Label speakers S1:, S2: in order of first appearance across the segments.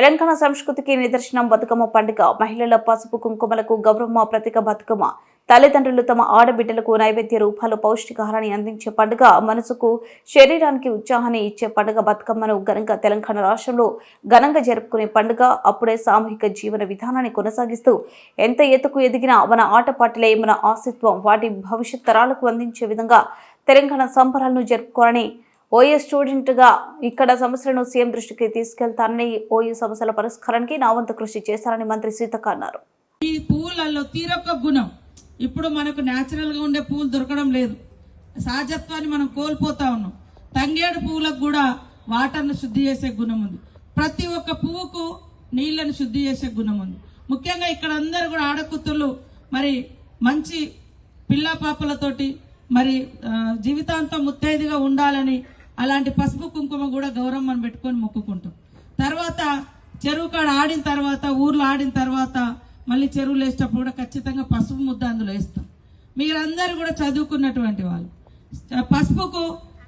S1: తెలంగాణ సంస్కృతికి నిదర్శనం బతుకమ్మ పండుగ. మహిళల పసుపు కుంకుమలకు గౌరవ ప్రతీక బతుకమ్మ. తల్లిదండ్రులు తమ ఆడబిడ్డలకు నైవేద్య రూపాలు పౌష్టికాహారాన్ని అందించే పండుగ. మనసుకు శరీరానికి ఉత్సాహాన్ని ఇచ్చే పండుగ బతుకమ్మను ఘనంగా తెలంగాణ రాష్ట్రంలో ఘనంగా జరుపుకునే పండుగ. అప్పుడే సామూహిక జీవన విధానాన్ని కొనసాగిస్తూ ఎంత ఎత్తుకు ఎదిగినా మన ఆటపాటలే మన ఆస్తిత్వం వాటి భవిష్యత్ తరాలకు అందించే విధంగా తెలంగాణ సంబరాలను జరుపుకోవాలని ఓయూ స్టూడెంట్గా ఇక్కడ సమస్యలను సీఎం దృష్టికి తీసుకెళ్తానని ఓయూ సమస్యల పరిష్కారానికి నా వంతు కృషి చేస్తానని మంత్రి సీతక్క అన్నారు.
S2: ఈ పువ్వులలో తీరొక్క గుణం. ఇప్పుడు మనకు న్యాచురల్గా ఉండే పువ్వులు దొరకడం లేదు. సహజత్వాన్ని మనం కోల్పోతా ఉన్నాం. తంగేడు పువ్వులకు కూడా వాటర్ను శుద్ధి చేసే గుణం ఉంది. ప్రతి ఒక్క పువ్వుకు నీళ్ళను శుద్ధి చేసే గుణం ఉంది. ముఖ్యంగా ఇక్కడ అందరు కూడా ఆడకూతులు మరి మంచి పిల్ల పాపలతోటి మరి జీవితాంతం ముత్తైదుగా ఉండాలని అలాంటి పసుపు కుంకుమ కూడా గౌరమ్మను పెట్టుకొని మొక్కుకుంటాం. తర్వాత చెరువు కాడ ఆడిన తర్వాత ఊర్లో ఆడిన తర్వాత మళ్ళీ చెరువులు వేసేటప్పుడు కూడా ఖచ్చితంగా పసుపు ముద్ద అందులో వేస్తాం. మీరందరూ కూడా చదువుకున్నటువంటి వాళ్ళు. పసుపుకు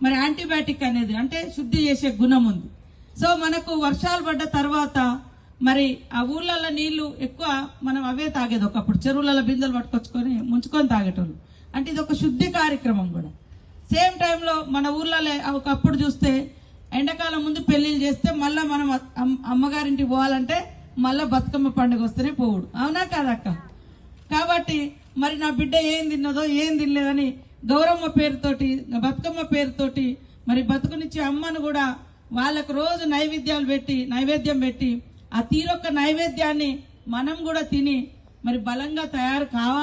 S2: మరి యాంటీబయాటిక్ అనేది అంటే శుద్ధి చేసే గుణం ఉంది. సో మనకు వర్షాలు పడ్డ తర్వాత మరి ఆ ఊళ్ళల్లో నీళ్ళు ఎక్కువ మనం అవే తాగేది ఒకప్పుడు. చెరువులలో బిందెలు పట్టుకొచ్చుకొని ముంచుకొని తాగేటోళ్ళు. అంటే ఇది ఒక శుద్ధి కార్యక్రమం కూడా. సేమ్ టైంలో మన ఊర్లలో ఒకప్పుడు చూస్తే ఎండాకాలం ముందు పెళ్ళిళ్ళు చేస్తే మళ్ళీ మనం అమ్మగారింటికి పోవాలంటే మళ్ళీ బతుకమ్మ పండుగ వస్తేనే పోవుడు. అవునా కాదక్క? కాబట్టి మరి నా బిడ్డ ఏం తిన్నదో ఏం తినలేదని గౌరమ్మ పేరుతోటి బతుకమ్మ పేరుతోటి మరి బతుకునిచ్చే అమ్మను కూడా వాళ్ళకు రోజు నైవేద్యాలు పెట్టి నైవేద్యం పెట్టి ఆ తీరొక్క నైవేద్యాన్ని మనం కూడా తిని మరి బలంగా తయారు కావాలి